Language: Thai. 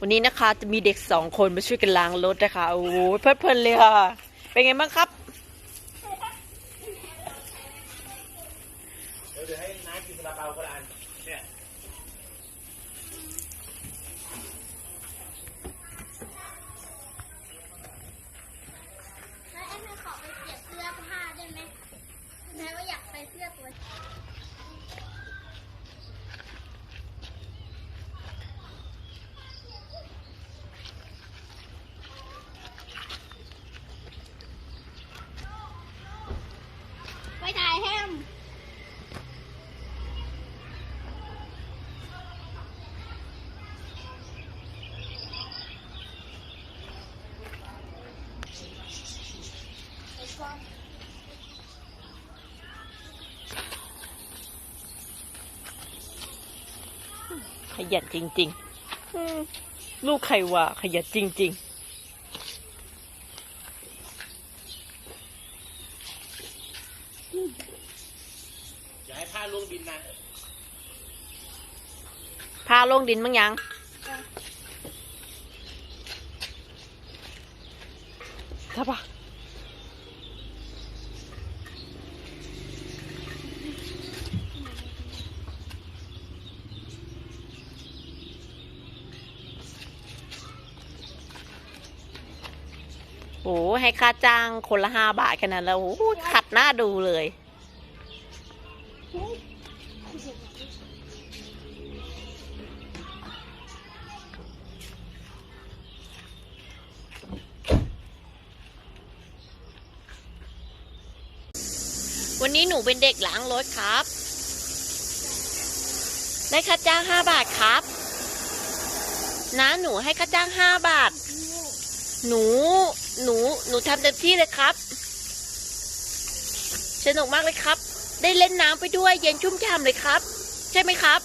วันนี้นะคะจะมีเด็กสองคนมาช่วยกันล้างรถนะคะ โอ้โหเพลิดเพลินเลยค่ะ เป็นไงบ้างครับเดี๋ยวเดี๋ยวให้น้ากินซาลาเปาคนละอันเนี่ยแล้วแอมขอไปเปลี่ยนเสื้อผ้าได้ไหมแม่ว่าอยากไปเสื้อตัว ไปถ่ายแฮมขยันจริงๆอืมลูกใครวะขยันจริงอ ย่าให้ผ้าลงดินนะพาลงดินมั้งยังใช่ปะโอ้ให้ค่าจ้างคนละห้าบาทแค่นั้นแล้วโอ้ขัดหน้าดูเลย วันนี้หนูเป็นเด็กล้างรถครับ ได้ค่าจ้างห้าบาทครับ นะหนูให้ค่าจ้างห้าบาท หนู หนู หนูทำเต็มที่เลยครับ สนุกมากเลยครับ ได้เล่นน้ำไปด้วยเย็นชุ่มฉ่ำเลยครับ ใช่ไหมครับ